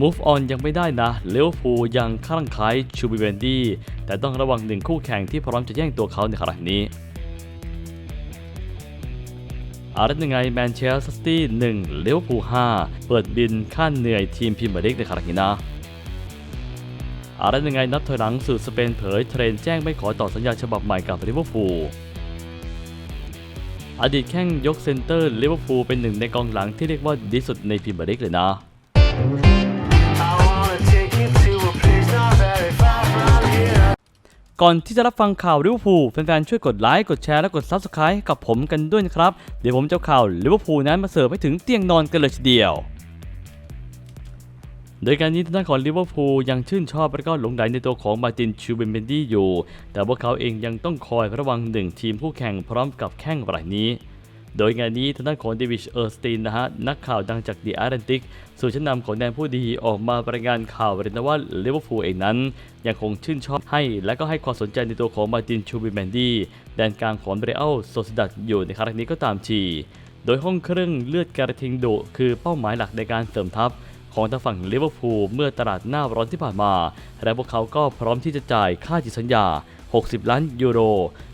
Move on ยังไม่ได้นะเลวพูยังคลั่งไคล้ชูบิเวนดี้แต่ต้องระวังหนึ่งคู่แข่งที่พร้อมจะแย่งตัวเขาในขณะนี้อาร์ตยังไงแมนเชสเตอร์ซิตี้หนึ่งเลวพูห้าเปิดบินค่าเหนื่อยทีมพรีเมียร์ลีกในครั้งนี้นะอาร์ตยังไงนับถอยหลังสู่สเปนเผยเทรนแจ้งไม่ขอต่อสัญญาฉบับใหม่กับลิเวอร์พูลอดีตแข้งยกเซนเตอร์ลิเวอร์พูลเป็นหนึ่งในกองหลังที่เรียกว่าดีสุดในพรีเมียร์ลีกเลยนะ ก่อนที่จะรับฟังข่าวลิเวอร์พูลแฟนๆช่วยกดไลค์กดแชร์และกด Subscribe กับผมกันด้วยนะครับ เดี๋ยวผมจะข่าวลิเวอร์พูลนั้นมาเสิร์ฟให้ถึงเตียงนอนกันเลยทีเดียว โดยการนี้ทางด้านของลิเวอร์พูลยังชื่นชอบและก็หลงใหลในตัวของมาตินชูเบนเบนดี้อยู่ แต่พวกเขาเองยังต้องคอยระวังหนึ่งทีมผู้แข่งพร้อมกับแข้งรายนี้ โดยงานนี้ทางด้านของเดวิชเออร์สตีนนะฮะนักข่าวดังจากดีอาร์เรนติกสู่ชั้นนำของแดนผู้ดีออกมารายงานข่าวเรยนว่าลิเวอร์พูลเองนั้น ยังคงชื่นชอบให้ และก็ให้ความสนใจในตัวของมาตินชูบิแมนดี้แดนกลางของเบรอัลโซซิดัดอยู่ในครั้งนี้ก็ตามทีโดยห้องเครื่องเลือดการะทิงดุคือเป้าหมายหลักในการเสริมทัพของทางฝั่งลิเวอร์พูลเมื่อตลาดหน้าร้อนที่ผ่านมา และพวกเขาก็พร้อมที่จะจ่ายค่าจิตสัญญา 60 ล้านยูโร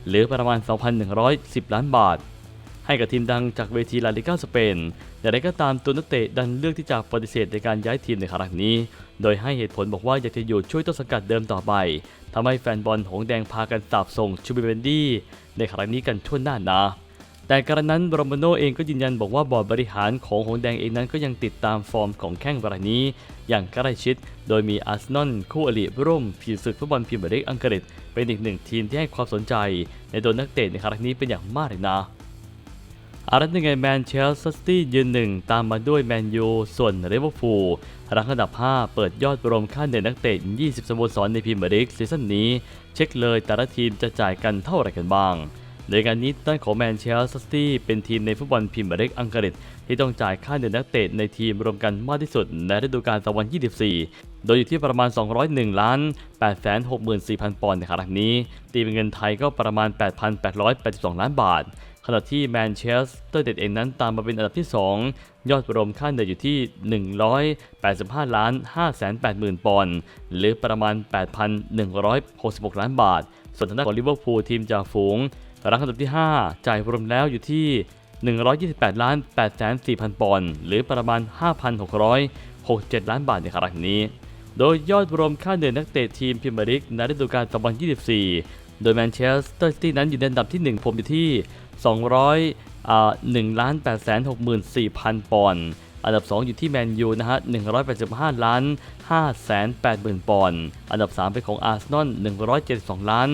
หรือประมาณ 2,110 ล้านบาท ให้กับทีมดังจากเวทีลาลิก้าสเปนอย่างไรก็ตามตัวนักเตะดันเลือกที่จะปฏิเสธในการย้ายทีมในครั้งนี้ โดยให้เหตุผลบอกว่าอยากจะอยู่ช่วยต้นสังกัดเดิมต่อไปทำให้แฟนบอลหงส์แดงพากันสาบส่งชูบิเวนดี้ในครั้งนี้กันทั่วหน้านะแต่กระนั้นโรมาโนเองก็ยืนยันบอกว่าบอร์ดบริหารของหงส์แดงเองนั้นก็ยังติดตามฟอร์มของแข้งรายนี้ อย่างใกล้ชิด โดยมีอาร์เซนอลคู่อริร่วมผีศึกฟุตบอลพรีเมียร์ลีกอังกฤษเป็นอีกหนึ่งทีมที่ให้ความสนใจ ในตัวนักเตะในครั้งนี้เป็นอย่างมากเลยนะ อาร์เซนอลแมนเชสเตอร์ซิตี้ยืนหนึ่งตามมาด้วยแมนยูส่วนลิเวอร์พูลรังอันดับ 5 เปิดยอดรวมค่าเหนื่อยนักเตะ 20 สโมสรในพรีเมียร์ลีกซีซั่นนี้ เช็คเลยแต่ละทีมจะจ่ายกันเท่าไหร่กันบ้าง ในการนี้ด้านของแมนเชสเตอร์ซิตี้เป็นทีมในฟุตบอลพรีเมียร์ลีกอังกฤษ ที่ต้องจ่ายค่าเหนื่อยนักเตะในทีมรวมกันมากที่สุดในฤดูกาล2024 โดยอยู่ที่ประมาณ 201 ล้าน 864,000 ปอนด์ในครั้งนี้ ตีเป็นเงินไทยก็ประมาณ 8,882 ล้านบาท ขณะที่แมนเชสเตอร์เด็ดเองนั้นตามมาเป็นอันดับที่ 2 ยอดรวมค่าเหนื่อยอยู่ที่ 185 ล้าน580,000ปอนด์หรือประมาณ 8,166 ล้านบาท ส่วนทางด้านของลิเวอร์พูลทีมจ่าฝูงรังอันดับที่ 5 จ่ายรวมแล้วอยู่ที่ 128 ล้าน804,000ปอนด์หรือประมาณ 5,667 ล้านบาทในครั้งนี้ โดยยอดรวมค่าเหนื่อยนักเตะทีมพรีเมียร์ลีกในฤดูกาล2024 โดยแมนเชสเตอร์ซิตี้นั้นอยู่ในอันดับที่ 1 ผมอยู่ที่ 200อ่า1ล้าน864,000 ปอนด์ อันดับ 2 อยู่ที่แมนยูนะฮะ 185 ล้าน580,000 ปอนด์ อันดับ 3 เป็นของอาร์เซนอล 172 ล้าน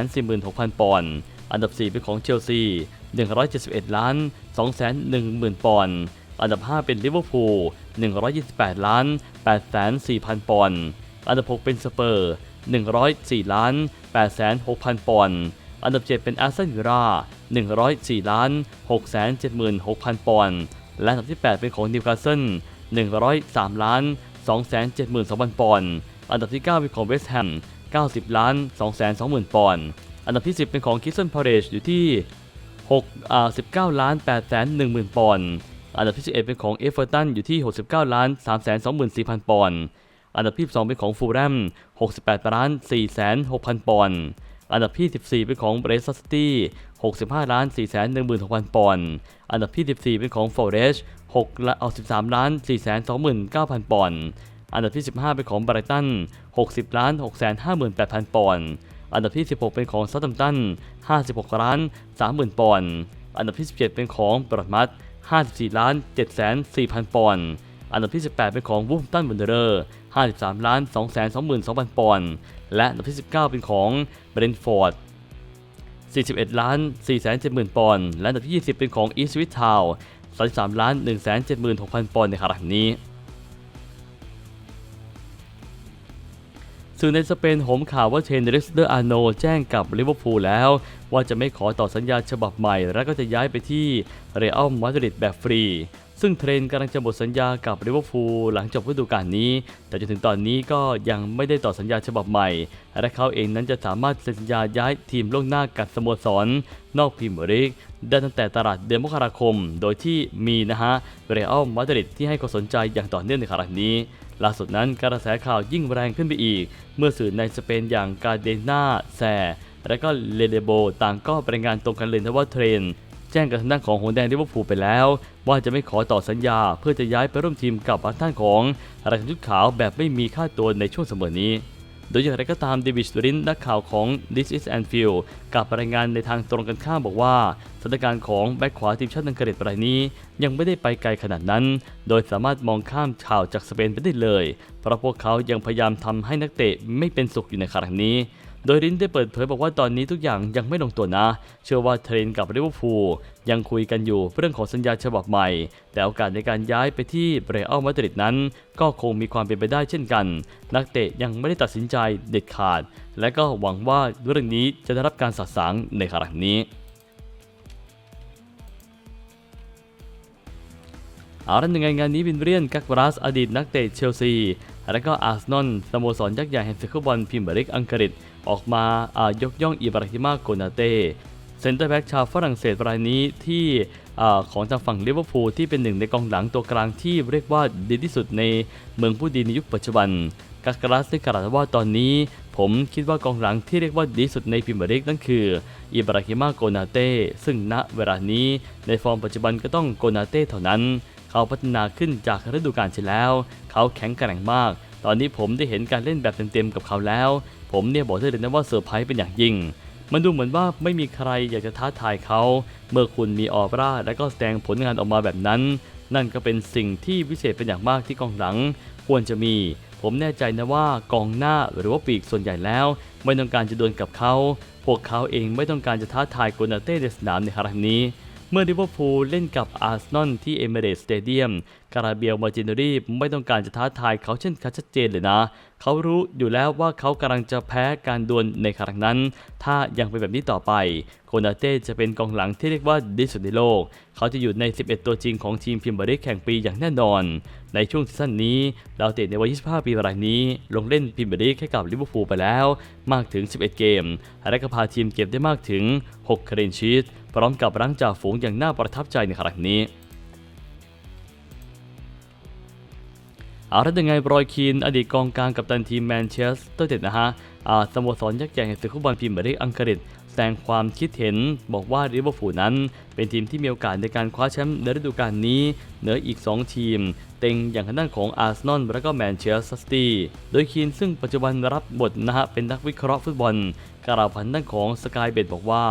146,000 ปอนด์ อันดับ 4 เป็นของเชลซี 171 ล้าน 210,000 ปอนด์ อันดับ 5 เป็นลิเวอร์พูล 128 ล้าน804,000 ปอนด์ อันดับ 6 เป็นสเปอร์ 104 ล้าน 86,000 ปอนด์ อันดับ 7 เป็นอาร์เซนอล104 ล้าน 676,000 ปอนด์ และอันดับที่ 8 เป็นของนิวคาสเซิล103 ล้าน 272,000 ปอนด์ อันดับที่ 9 เป็นของเวสต์แฮม 90 ล้าน 220,000 ปอนด์ อันดับที่ 10 เป็นของคิสตันพาเรชอยู่ที่6อ่า19 ล้าน810,000 ปอนด์ อันดับที่ 11 เป็นของเอเวอร์ตันอยู่ที่ 69 ล้าน 324,000 ปอนด์ อันดับที่12เป็นของฟูลแรม68ล้าน406,000 ปอนด์ อันดับที่ 14 เป็นของเบรสซิตี้65ล้าน416,000 ปอนด์ อันดับที่ 14 เป็นของฟอร์เรช6ละเอา13ล้าน429,000 ปอนด์ อันดับที่ 15 เป็นของไบรตัน60ล้าน658,000 ปอนด์ อันดับที่ 16 เป็นของซัตตัมตัน56ล้าน30,000 ปอนด์ อันดับที่ 17 เป็นของบรอดมัด54ล้าน704,000 ปอนด์ อันดับที่ 18 เป็นของวูฟตันบันเดอร์53ล้าน222,000ปอนด์ และอันดับที่ 19 เป็นของเบรนฟอร์ด41ล้าน4 7 0 0 0ปอนด์ และอันดับที่ 20 เป็นของอีสวิททาว33ล้าน176,000ปอนด์ในครั้งนี้สื่อในสเปนโหมข่าวว่าเชนเดริสเดอร์อาโนแจ้งกับลิเวอร์พูลแล้ว ว่าจะไม่ขอต่อสัญญาฉบับใหม่ และก็จะย้ายไปที่เรอัลมาดริดแบบฟรี ซึ่งเทรนกำลังจะหมดสัญญากับลิเวอร์พูลหลังจบฤดูกาลนี้ แต่จนถึงตอนนี้ก็ยังไม่ได้ต่อสัญญาฉบับใหม่ และเขาเองนั้นจะสามารถเซ็นสัญญาย้ายทีมล่วงหน้ากับสโมสร นอกพรีเมียร์ลีกได้ตั้งแต่ตลาดเดือนมกราคม โดยที่มีนะฮะเรอัลมาดริดที่ให้ความสนใจอย่างต่อเนื่องในครั้งนี้ล่าสุดนั้นกระแสข่าวยิ่งแรงขึ้นไปอีก เมื่อสื่อในสเปนอย่างกาเดนาแซและก็เลเดโบต่างก็รายงานตรงกันเลยนะว่าเทรน แจ้งกับทางด้านของหงแดงลิเวอร์พูลไปแล้ว ว่าจะไม่ขอต่อสัญญาเพื่อจะย้ายไปร่วมทีมกับทางด้านของราชชุดขาวแบบไม่มีค่าตัวในช่วงเสมอนี้ โดยอย่างไรก็ตามเดวิดสตูรินนักข่าวของ This is Anfield กับรายงานในทางตรงกันข้ามบอกว่าสถานการณ์ของแบ็คขวาทีมชาติอังกฤษรายนี้ ยังไม่ได้ไปไกลขนาดนั้น โดยสามารถมองข้ามข่าวจากสเปนไปได้เลย เพราะพวกเขายังพยายามทำให้นักเตะไม่เป็นสุขอยู่ในครั้งนี้ โดยรินได้เปิดเผยบอกว่าตอนนี้ทุกอย่างยังไม่ลงตัวนะ เชื่อว่าเทรนกับลิเวอร์พูลยังคุยกันอยู่เรื่องของสัญญาฉบับใหม่ แต่โอกาสในการย้ายไปที่เรอัลมาดริดนั้น ก็คงมีความเป็นไปได้เช่นกัน นักเตะยังไม่ได้ตัดสินใจเด็ดขาด และก็หวังว่าเรื่องนี้จะได้รับการสัสางในครั้งนี้ เอาละหนึ่งในงานนี้วินเรียนกักบรัสอดีตนักเตะเชลซี และก็อาร์เซนอลสโมสรยักษ์ใหญ่แห่งศึกฟุตบอลพรีเมียร์ลีกอังกฤษ ออกมาายกย่องอิบราฮิมาโกนาเต้เซนเตอร์แบ็กชาวฝรั่งเศสรายนี้ที่อของทางฝั่งลิเวอร์พูลที่เป็นหนึ่งในกองหลังตัวกลางที่เรียกว่าดีที่สุดในเมืองผู้ดีในยุคปัจจุบันกักรัสได้กล่าวว่าตอนนี้ ผมคิดว่ากองหลังที่เรียกว่าดีที่สุดในพรีเมียร์ลีกนั่นคืออิบราฮิมาโกนาเต้ซึ่งณเวลานี้ในฟอร์มปัจจุบันก็ต้องโกนาเต้เท่านั้น เขาพัฒนาขึ้นจากฤดูกาลที่แล้ว เขาแข็งแกร่งมาก ตอนนี้ผมได้เห็นการเล่นแบบเต็มๆกับเขาแล้ว ผมเนี่ยบอกได้เลยนะว่าเซอร์ไพรส์เป็นอย่างยิ่ง มันดูเหมือนว่าไม่มีใครอยากจะท้าทายเขา เมื่อคุณมีออร่าและก็แสดงผลงานออกมาแบบนั้น นั่นก็เป็นสิ่งที่วิเศษเป็นอย่างมากที่กองหลัง ควรจะมี ผมแน่ใจนะว่ากองหน้าหรือว่าปีกส่วนใหญ่แล้ว ไม่ต้องการจะดวลกับเขา พวกเขาเองไม่ต้องการจะท้าทายโกนาเต้ในสนามในครั้งนี้ เมื่อลิเวอร์พูลเล่นกับอาร์เซนอลที่เอเมเรตสเตเดียม การาเบียลมาจินอรีไม่ต้องการจะท้าทายเขาเช่นชัดเจนเลยนะ เขารู้อยู่แล้วว่าเขากำลังจะแพ้การดวลในครั้งนั้น ถ้ายังเป็นแบบนี้ต่อไปโคนาเต้จะเป็นกองหลังที่เรียกว่าดีสุดในโลก เขาจะอยู่ใน 11 ตัวจริงของทีมพรีเมียร์ลีกแข่งปีอย่างแน่นอน ในช่วงซีซั่นนี้ดาวเตะในวัย 25 ปีรายนี้ ลงเล่นพรีเมียร์ลีกให้กับลิเวอร์พูลไปแล้ว มากถึง 11 เกม และก็พาทีมเก็บได้มากถึง 6 คะแนนชีตพร้อมกับรั้งจ่าฝูงอย่างน่าประทับใจในครั้งนี้ เอาละยังไงบรอยคีนอดีตกองกลางกับตันทีมแมนเชสเตอร์เต็ดนะฮะสโมสรยักษ์ใหญ่แห่งศึกฟุตบอลพรีเมียร์ลีกอังกฤษแสดงความคิดเห็นบอกว่าลิเวอร์พูลนั้น เป็นทีมที่มีโอกาสในการคว้าแชมป์ในฤดูกาลนี้ เหนืออีก 2 ทีม เต็งอย่างทางด้านของอาร์เซนอลและก็แมนเชสเตอร์ซิตี้โดยคีนซึ่งปัจจุบันรับบทนะฮะเป็นนักวิเคราะห์ฟุตบอลกล่าวผ่านด้านของสกายเบดบอกว่า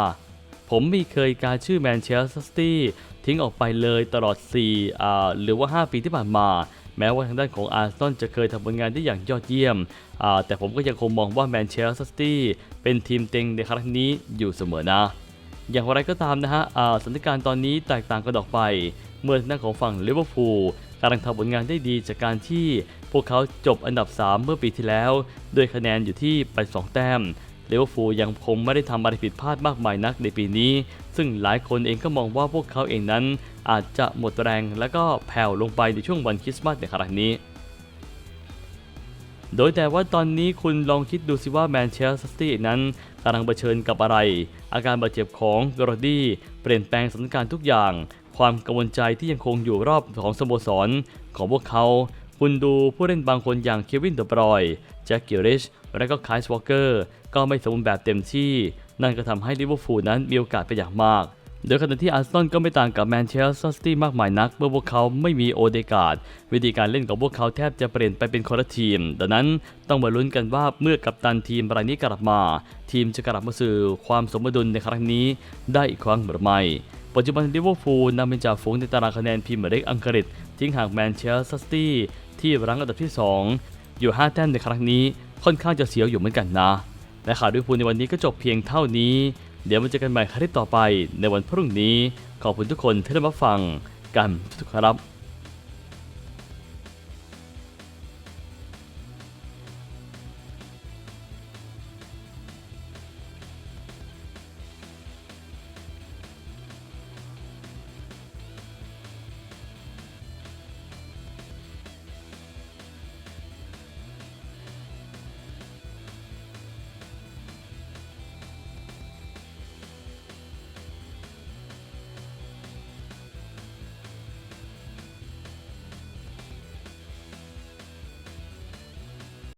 ผมไม่เคยการชื่อแมนเชสเตอร์ซิตี้ทิ้งออกไปเลยตลอด4อ่าหรือว่า 5 ปีที่ผ่านมา แม้ว่าทางด้านของอาร์เซนอลจะเคยทำผลงานได้อย่างยอดเยี่ยม แต่ผมก็ยังคงมองว่าแมนเชสเตอร์ซิตี้เป็นทีมเต็งในครั้งนี้อยู่เสมอนะ อย่างไรก็ตามนะฮะสถานการณ์ตอนนี้แตกต่างกันออกไป เมื่อทางด้านของฝั่งลิเวอร์พูลกำลังทำผลงานได้ดีจากการที่พวกเขาจบอันดับ 3 เมื่อปีที่แล้วด้วยคะแนนอยู่ที่ไป2แต้มลิเวอร์พูลยังคงไม่ได้ทำอะไรผิดพลาดมากมายนักในปีนี้ ซึ่งหลายคนเองก็มองว่าพวกเขาเองนั้น อาจจะหมดแรงและก็แผ่วลงไปในช่วงวันคริสต์มาสในครั้งนี้ โดยแต่ว่าตอนนี้คุณลองคิดดูสิว่าแมนเชสเตอร์ซิตี้นั้นกำลังเผชิญกับอะไร อาการบาดเจ็บของกรอดี้เปลี่ยนแปลงสถานการณ์ทุกอย่าง ความกังวลใจที่ยังคงอยู่รอบของสโมสรของพวกเขาคุณดูผู้เล่นบางคนอย่างเควินเดอบรอยแจ็คกิลริช และก็ไคส์วอลเกอร์ ก็ไม่สมบูรณ์แบบเต็มที่ นั่นก็ทำให้ลิเวอร์พูลนั้นมีโอกาสเป็นอย่างมาก โดยขณะที่อาร์เซนอลก็ไม่ต่างกับแมนเชสเตอร์ซิตี้มากมายนัก เมื่อพวกเขาไม่มีโอเดกาดวิธีการเล่นของพวกเขาแทบจะเปลี่ยนไปเป็นคนละทีม ดังนั้นต้องมาลุ้นกันว่าเมื่อกัปตันทีมรายนี้กลับมา ทีมจะกลับมาสู่ความสมดุลในครั้งนี้ได้อีกครั้งหรือไม่ปัจจุบันลิเวอร์พูลนำเป็นจ่าฝูงในตารางคะแนนพรีเมียร์ลีกอังกฤษ ทิ้งห่างแมนเชสเตอร์ซิตี้ที่รั้งอันดับที่ 2 อยู่ 5 แต้มในครั้งนี้ค่อนข้างจะเสียวอยู่เหมือนกันนะ และข่าวลิเวอร์พูลในวันนี้ก็จบเพียงเท่านี้ เดี๋ยวมาเจอกันใหม่ครั้งต่อไปในวันพรุ่งนี้ ขอบคุณทุกคนที่ได้มาฟังกันทุกครับ